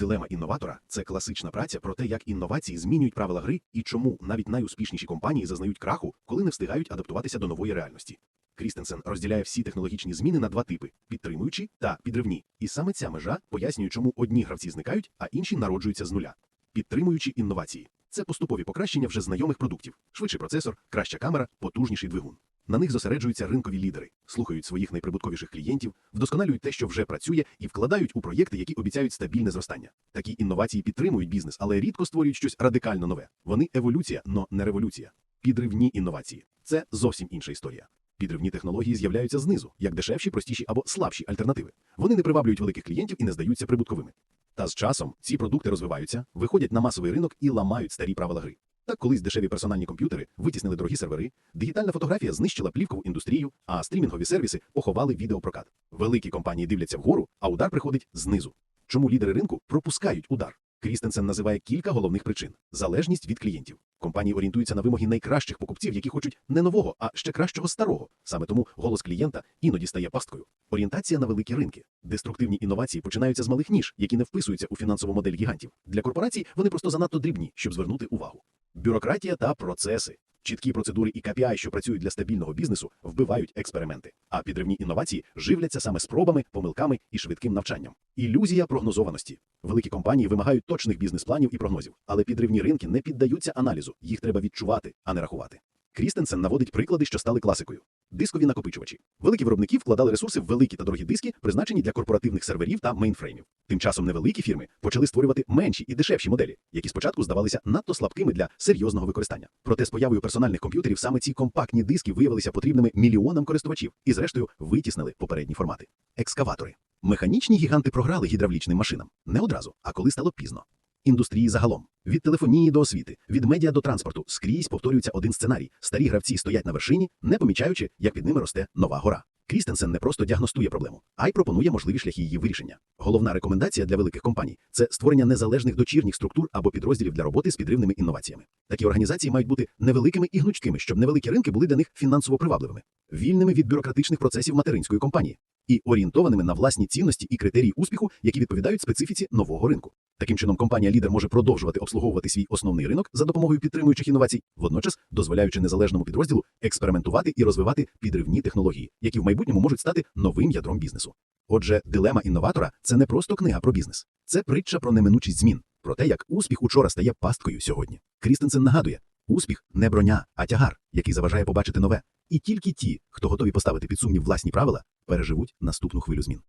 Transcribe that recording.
Дилема інноватора це класична праця про те, як інновації змінюють правила гри і чому навіть найуспішніші компанії зазнають краху, коли не встигають адаптуватися до нової реальності. Крістенсен розділяє всі технологічні зміни на два типи: підтримуючі та підривні. І саме ця межа пояснює, чому одні гравці зникають, а інші народжуються з нуля. Підтримуючі інновації це поступові покращення вже знайомих продуктів: швидший процесор, краща камера, потужніший двигун. На них зосереджуються ринкові лідери, слухають своїх найприбутковіших клієнтів, вдосконалюють те, що вже працює, і вкладають у проєкти, які обіцяють стабільне зростання. Такі інновації підтримують бізнес, але рідко створюють щось радикально нове. Вони еволюція, но не революція. Підривні інновації це зовсім інша історія. Підривні технології з'являються знизу, як дешевші, простіші або слабші альтернативи. Вони не приваблюють великих клієнтів і не здаються прибутковими. Та з часом ці продукти розвиваються, виходять на масовий ринок і ламають старі правила гри. Так колись дешеві персональні комп'ютери витіснили дорогі сервери, дигітальна фотографія знищила плівкову індустрію, а стрімінгові сервіси поховали відеопрокат. Великі компанії дивляться вгору, а удар приходить знизу. Чому лідери ринку пропускають удар? Крістенсен називає кілька головних причин: залежність від клієнтів. Компанії орієнтуються на вимоги найкращих покупців, які хочуть не нового, а ще кращого старого. Саме тому голос клієнта іноді стає пасткою. Орієнтація на великі ринки. Деструктивні інновації починаються з малих ніж, які не вписуються у фінансову модель гігантів. Для корпорацій вони просто занадто дрібні, щоб звернути увагу. Бюрократія та процеси. Чіткі процедури і KPI, що працюють для стабільного бізнесу, вбивають експерименти. А підривні інновації живляться саме спробами, помилками і швидким навчанням. Ілюзія прогнозованості. Великі компанії вимагають точних бізнес-планів і прогнозів, але підривні ринки не піддаються аналізу, їх треба відчувати, а не рахувати. Крістенсен наводить приклади, що стали класикою. Дискові накопичувачі. Великі виробники вкладали ресурси в великі та дорогі диски, призначені для корпоративних серверів та мейнфреймів. Тим часом невеликі фірми почали створювати менші і дешевші моделі, які спочатку здавалися надто слабкими для серйозного використання. Проте з появою персональних комп'ютерів саме ці компактні диски виявилися потрібними мільйонам користувачів і, зрештою, витіснили попередні формати. Екскаватори. Механічні гіганти програли гідравлічним машинам не одразу, а коли стало пізно. Індустрії загалом від телефонії до освіти, від медіа до транспорту скрізь повторюється один сценарій. Старі гравці стоять на вершині, не помічаючи, як під ними росте нова гора. Крістенсен не просто діагностує проблему, а й пропонує можливі шляхи її вирішення. Головна рекомендація для великих компаній це створення незалежних дочірніх структур або підрозділів для роботи з підривними інноваціями. Такі організації мають бути невеликими і гнучкими, щоб невеликі ринки були для них фінансово привабливими, вільними від бюрократичних процесів материнської компанії і орієнтованими на власні цінності і критерії успіху, які відповідають специфіці нового ринку. Таким чином, компанія лідер може продовжувати обслуговувати свій основний ринок за допомогою підтримуючих інновацій, водночас дозволяючи незалежному підрозділу експериментувати і розвивати підривні технології, які в майбутньому можуть стати новим ядром бізнесу. Отже, дилема інноватора це не просто книга про бізнес, це притча про неминучість змін, про те, як успіх учора стає пасткою сьогодні. Крістенсен нагадує: успіх не броня, а тягар, який заважає побачити нове. І тільки ті, хто готові поставити під сумнів власні правила, переживуть наступну хвилю змін.